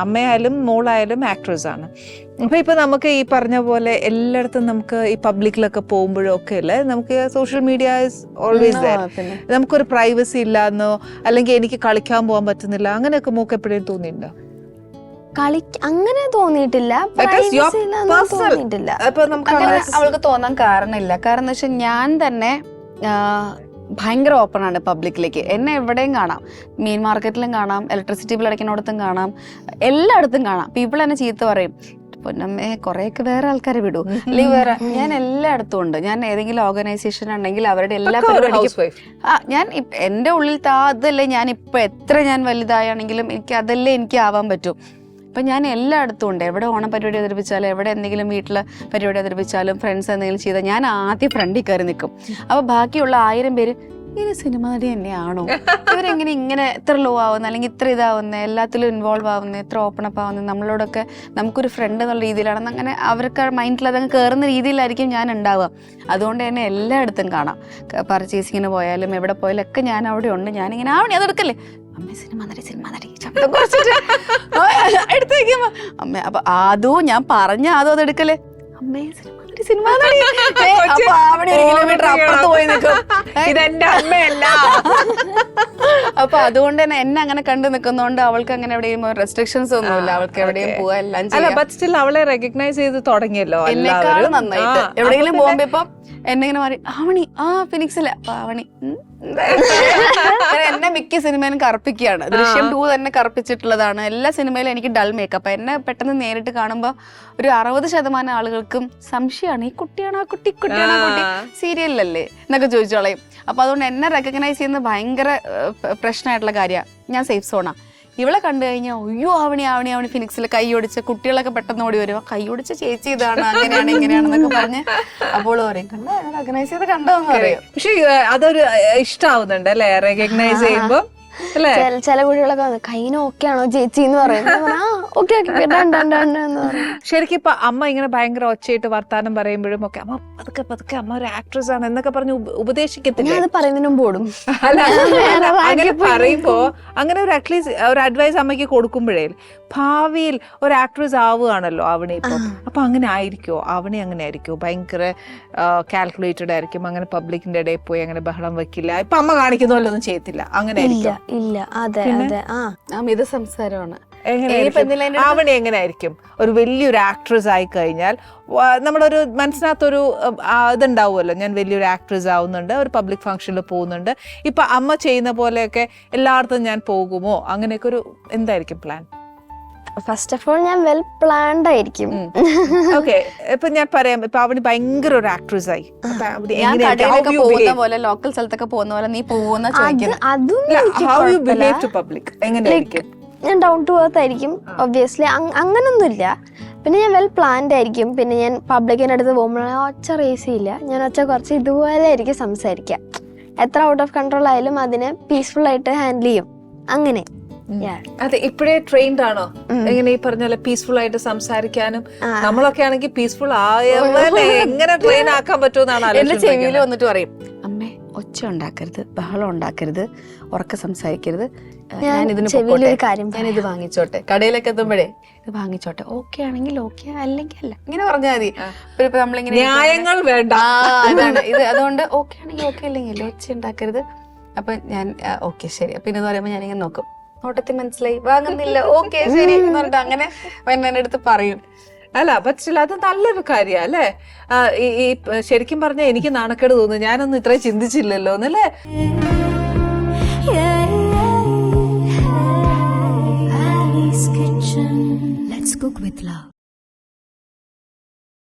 അമ്മയായാലും മോളായാലും actress ആണ്. അപ്പൊ ഇപ്പോൾ നമുക്ക് ഈ പറഞ്ഞ പോലെ എല്ലായിടത്തും നമുക്ക് ഈ പബ്ലിക്കിലൊക്കെ പോകുമ്പോഴും ഒക്കെ അല്ലേ നമുക്ക് സോഷ്യൽ മീഡിയ ഇസ് ഓൾവേസ് നമുക്കൊരു പ്രൈവസി ഇല്ലാന്നോ അല്ലെങ്കിൽ എനിക്ക് കളിക്കാൻ പോകാൻ പറ്റുന്നില്ല അങ്ങനെയൊക്കെ മൂക്ക് എപ്പോഴും തോന്നിയിട്ടുണ്ടോ? കളി അങ്ങനെ തോന്നിയിട്ടില്ല. തോന്നിയിട്ടില്ല. അവൾക്ക് തോന്നാൻ കാരണമില്ല. കാരണം എന്ന് വെച്ചാൽ ഞാൻ തന്നെ ഭയങ്കര ഓപ്പൺ ആണ് പബ്ലിക്കിലേക്ക്. എന്നെ എവിടെയും കാണാം. മീൻ മാർക്കറ്റിലും കാണാം ഇലക്ട്രിസിറ്റി ബിൽ അടയ്ക്കുന്നിടത്തും കാണാം എല്ലായിടത്തും കാണാം. പീപ്പിൾ എന്നെ ചീത്ത പറയും പൊന്നമ്മേ കുറെയൊക്കെ വേറെ ആൾക്കാരെ വിടൂ. അല്ലെങ്കിൽ വേറെ ഞാൻ എല്ലായിടത്തും ഉണ്ട്. ഞാൻ ഏതെങ്കിലും ഓർഗനൈസേഷൻ ഉണ്ടെങ്കിൽ അവരുടെ എല്ലാ പരിപാടിക്കും ആ ഞാൻ എന്റെ ഉള്ളിൽ താ അതല്ലേ ഞാൻ ഇപ്പൊ എത്ര ഞാൻ വലുതായാണെങ്കിലും എനിക്ക് അതല്ലേ എനിക്ക് ആവാൻ പറ്റൂ. ഇപ്പം ഞാൻ എല്ലായിടത്തും ഉണ്ട്. എവിടെ ഓണം പരിപാടി അവതരിപ്പിച്ചാലും എവിടെ എന്തെങ്കിലും വീട്ടിൽ പരിപാടി അവതരിപ്പിച്ചാലും ഫ്രണ്ട്സ് എന്തെങ്കിലും ചെയ്താൽ ഞാൻ ആദ്യം ഫ്രണ്ടിൽ കയറി നിൽക്കും. അപ്പോൾ ബാക്കിയുള്ള ആയിരം പേര് ഇത് സിനിമ നടി തന്നെയാണോ? ഇവരെങ്ങനെ ഇങ്ങനെ ഇത്ര ലോ ആവുന്ന അല്ലെങ്കിൽ ഇത്ര ഇതാവുന്ന എല്ലാത്തിലും ഇൻവോൾവ് ആവുന്ന ഇത്ര ഓപ്പൺ അപ്പ് ആവുന്ന നമ്മളോടൊക്കെ നമുക്കൊരു ഫ്രണ്ട് എന്നുള്ള രീതിയിലാണെന്ന് അങ്ങനെ അവർക്ക് മൈൻഡിൽ അതങ്ങ് കയറുന്ന രീതിയിലായിരിക്കും ഞാൻ ഉണ്ടാവുക. അതുകൊണ്ട് തന്നെ എല്ലായിടത്തും കാണാം. പർച്ചേസിങ്ങിന് പോയാലും എവിടെ പോയാലും ഒക്കെ ഞാൻ അവിടെ ഉണ്ട്. ഞാനിങ്ങനെ ആവണി അതെടുക്കല്ലേ അമ്മ സിനിമ നടി സിനിമ നടി. ശബ്ദം കുറച്ചിട്ട്. ആ, എടുത്ത് വെക്കുമ്പോ അമ്മ അപ്പൊ അതും ഞാൻ പറഞ്ഞ അതോ അതെടുക്കല്ലേ അമ്മേ സിനിമ നടി സിനിമ നടി. അപ്പൊ അവിടെ ഒരു കിലോമീറ്റർ അപ്പുറത്ത് പോയി നിൽക്കും. ഇതെന്റെ അമ്മയല്ല. അപ്പൊ അതുകൊണ്ട് തന്നെ എന്നെ അങ്ങനെ കണ്ടു നിൽക്കുന്നോണ്ട് അവൾക്ക് അങ്ങനെ എവിടെയും റെസ്ട്രിക്ഷൻസ് ഒന്നുമില്ല. അവൾക്ക് എവിടെയും പോവാ എല്ലാം അല്ല ചെയ്യാം. ബട്ട് സ്റ്റിൽ അവളെ റെക്കഗ്നൈസ് ചെയ്ത് തുടങ്ങിയല്ലോ എന്നെക്കാളും. നന്നായിട്ട്. എവിടെയെങ്കിലും പോകുമ്പോ ഇപ്പം എന്നെ ഇങ്ങനെ മാറി? ആവണി. ആ ഫിനിക്സിലെ ആവണി അപ്പൊ ആവണി. എന്നെ മിക്ക സിനിമയിലും കറുപ്പിക്കുകയാണ്. ദൃശ്യം ടൂ തന്നെ കറുപ്പിച്ചിട്ടുള്ളതാണ്. എല്ലാ സിനിമയിലും എനിക്ക് ഡൾ മേക്കപ്പ്. എന്നെ പെട്ടെന്ന് നേരിട്ട് കാണുമ്പോൾ ഒരു അറുപത് ശതമാനം ആളുകൾക്കും സംശയമാണ്. ഈ കുട്ടിയാണ്? ആ കുട്ടി കുട്ടിയാണ്? ആ കുട്ടി. സീരിയലിലല്ലേ? സീരിയലല്ലേ എന്നൊക്കെ ചോദിച്ചോളയും. അപ്പൊ അതുകൊണ്ട് എന്നെ റെക്കഗ്നൈസ് ചെയ്യുന്ന ഭയങ്കര പ്രശ്നമായിട്ടുള്ള കാര്യമാണ് ഞാൻ സേഫ് സോണാ. ഇവളെ കണ്ടു കഴിഞ്ഞാൽ അയ്യോ ആവണി ആവണി ആവണി. ഫിനിക്സിൽ കൈ ഒടിച്ച് കുട്ടികളൊക്കെ പെട്ടെന്ന് ഓടി വരും കൈ ഒടിച്ച് ചേച്ചി ഇതാണ് അങ്ങനെയാണ് ഇങ്ങനെയാണെന്നൊക്കെ പറഞ്ഞ് അപ്പോൾ പറയും കണ്ടോ റെക്കഗ്നൈസ് ചെയ്ത് കണ്ടോ എന്ന് പറയും. പക്ഷെ അതൊരു ഇഷ്ടാവുന്നുണ്ട് അല്ലേ? റെക്കഗ്നൈസ് ചെയ്യുമ്പോ അല്ലേ ചില- ചില വന്നു വന്ന് കൈന് ഓക്കെ ആണോ ചേച്ചി? എന്ന് പറയുന്നത് ശരിക്കും ഇപ്പൊ അമ്മ ഇങ്ങനെ ഭയങ്കര ഒച്ചയിട്ട് വർത്താനം പറയുമ്പോഴും ഒക്കെ അമ്മ പതുക്കെ പതുക്കെ അമ്മ ഒരു ആക്ട്രസ് ആണ് എന്നൊക്കെ പറഞ്ഞ് ഉപദേശിക്കത്തില്ല? അത് പറയുന്നതിന് ഓടും. അല്ല അങ്ങനെ പറയുമ്പോ അങ്ങനെ ഒരു അറ്റ്ലീസ്റ്റ് ഒരു അഡ്വൈസ് അമ്മയ്ക്ക് കൊടുക്കുമ്പോഴേ ഭാവിയിൽ ഒരു ആക്ട്രസ് ആവുകയാണല്ലോ അവണി ഇപ്പൊ. അപ്പൊ അങ്ങനെ ആയിരിക്കോ അവണി അങ്ങനെ ആയിരിക്കോ ഭയങ്കര കാൽക്കുലേറ്റഡ് ആയിരിക്കും. അങ്ങനെ പബ്ലിക്കിന്റെ ഇടയിൽ പോയി അങ്ങനെ ബഹളം വെക്കില്ല. ഇപ്പൊ അമ്മ കാണിക്കുന്ന പോലെ ഒന്നും ചെയ്യത്തില്ല. അങ്ങനെ ആയിരിക്കും ഇല്ല അതെ അതെ. ആ. ആ മിത സംസാരമാണ്. ആവണി എങ്ങനെ ആയിരിക്കും ഒരു വലിയൊരു ആക്ട്രസ് ആയി കഴിഞ്ഞാൽ നമ്മളൊരു മനസ്സിനകത്തൊരു ഇതുണ്ടാവുമല്ലോ. ഞാൻ വലിയൊരു ആക്ട്രസ് ആവുന്നുണ്ട് ഒരു പബ്ലിക് ഫംഗ്ഷനിൽ പോകുന്നുണ്ട്. ഇപ്പൊ അമ്മ ചെയ്യുന്ന പോലെയൊക്കെ എല്ലായിടത്തും ഞാൻ പോകുമോ? അങ്ങനെയൊക്കെ ഒരു എന്തായിരിക്കും പ്ലാൻ ഫസ്റ്റ് ഓഫ് ഓൾ ഞാൻ വെൽ പ്ലാൻഡ് ആയിരിക്കും. ഓക്കെ ഇപ്പൊ ഞാൻ പറയാം ഇപ്പൊ അവന് ഭയങ്കര ഒരു ആക്ട്രസ് ആയി. പോകുന്ന പോലെ ലോക്കൽ സ്ഥലത്തൊക്കെ പോകുന്ന പോലെ നീ പോകുന്ന ഞാൻ ഡൗൺ ടു എർത്ത് ആയിരിക്കും ഒബ്വിയസ്ലി അങ്ങനൊന്നുമില്ല. പിന്നെ ഞാൻ വെൽ പ്ലാൻഡ് ആയിരിക്കും. പിന്നെ ഞാൻ പബ്ലിക്കിന്റെ അടുത്ത് പോകുമ്പോൾ ഒച്ച റേസ് ഇല്ല ഞാൻ ഒച്ച കുറച്ച് ഇതുപോലെ ആയിരിക്കും സംസാരിക്കുക. എത്ര ഔട്ട് ഓഫ് കൺട്രോൾ ആയാലും അതിനെ പീസ്ഫുൾ ആയിട്ട് ഹാൻഡിൽ ചെയ്യും. അങ്ങനെ. അതെ ഇപ്പോഴേ ട്രെയിൻഡ് ആണോ? എങ്ങനെ ഈ പറഞ്ഞ പോലെ പീസ്ഫുൾ ആയിട്ട് സംസാരിക്കാനും നമ്മളൊക്കെ ആണെങ്കിൽ പീസ്ഫുൾ എങ്ങനെ ട്രെയിൻ ആക്കാൻ പറ്റുമെന്നാണ് എന്റെ. ചെവിയിൽ വന്നിട്ട് പറയും അമ്മേ ഒച്ച ഉണ്ടാക്കരുത് ബഹളം ഉണ്ടാക്കരുത് ഉറക്ക സംസാരിക്കരുത്. ഞാൻ ഇതിന് കാര്യം ഞാൻ ഇത് വാങ്ങിച്ചോട്ടെ. കടയിലൊക്കെ എത്തുമ്പോഴേ? ഇത് വാങ്ങിച്ചോട്ടെ. ഓക്കെ ആണെങ്കിൽ ഓക്കെ അല്ലെങ്കിൽ അല്ല. ഇങ്ങനെ പറഞ്ഞാൽ മതി. ഇപ്പൊ നമ്മളിങ്ങനെ ന്യായങ്ങൾ വേണ്ട. അതാണ്. ഇത് അതുകൊണ്ട് ഓക്കെ ആണെങ്കിൽ ഓക്കെ അല്ലെങ്കിൽ ഒച്ച ഉണ്ടാക്കരുത്. അപ്പൊ ഞാൻ ഓക്കെ ശരി. അപ്പൊ ഇന്ന് പറയുമ്പോ ഞാനിങ്ങനെ നോക്കും. നോട്ടത്തിൽ മനസ്സിലായി. വാങ്ങുന്നില്ല. ഓക്കെ ശരി അങ്ങനെ എന്നെ അടുത്ത് പറയും. അല്ല പക്ഷേ അത് നല്ലൊരു കാര്യ അല്ലേ? ഈ ശരിക്കും പറഞ്ഞ എനിക്ക് നാണക്കേട് തോന്നുന്നു. ഞാനൊന്നും ഇത്രയും ചിന്തിച്ചില്ലല്ലോ എന്നല്ലേ